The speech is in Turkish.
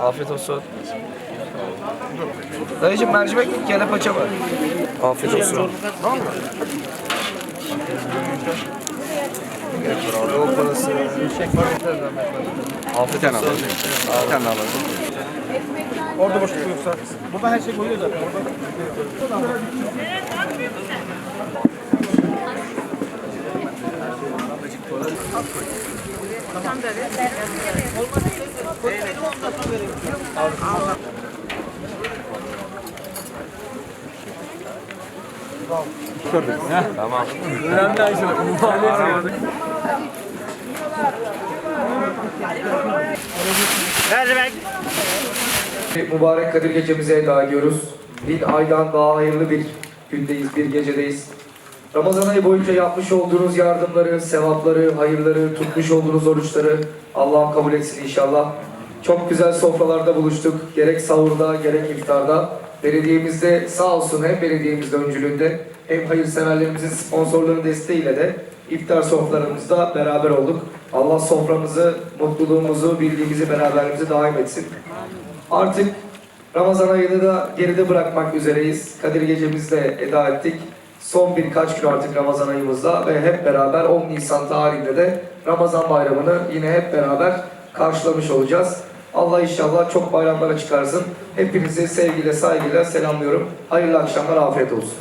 Afiyet olsun. Dayıcım mercimek kelle paça var. Afiyet olsun. Yol parası. Afiyet olsun. Bir tane alalım. Orada boşluk yoksa. Burada her şey koyuyor zaten. Orada. Mübarek Kadir gecemize eda ediyoruz. Bin aydan daha hayırlı bir gündeyiz, bir gecedeyiz. Ramazan ayı boyunca yapmış olduğunuz yardımları, sevapları, hayırları, tutmuş olduğunuz oruçları Allah'ım kabul etsin inşallah. Çok güzel sofralarda buluştuk. Gerek sahurda, gerek iftarda. Belediyemizde sağ olsun hem belediyemizde öncülüğünde hem hayırseverlerimizin sponsorlarının desteğiyle de iftar sofralarımızda beraber olduk. Allah soframızı, mutluluğumuzu, birliğimizi, beraberliğimizi daim etsin. Artık Ramazan ayını da geride bırakmak üzereyiz. Kadir gecemizde eda ettik. Son birkaç gün artık Ramazan ayımızda ve hep beraber 10 Nisan tarihinde de Ramazan bayramını yine hep beraber karşılamış olacağız. Allah inşallah çok bayramlara çıkarsın. Hepinizi sevgiyle, saygıyla selamlıyorum. Hayırlı akşamlar, afiyet olsun.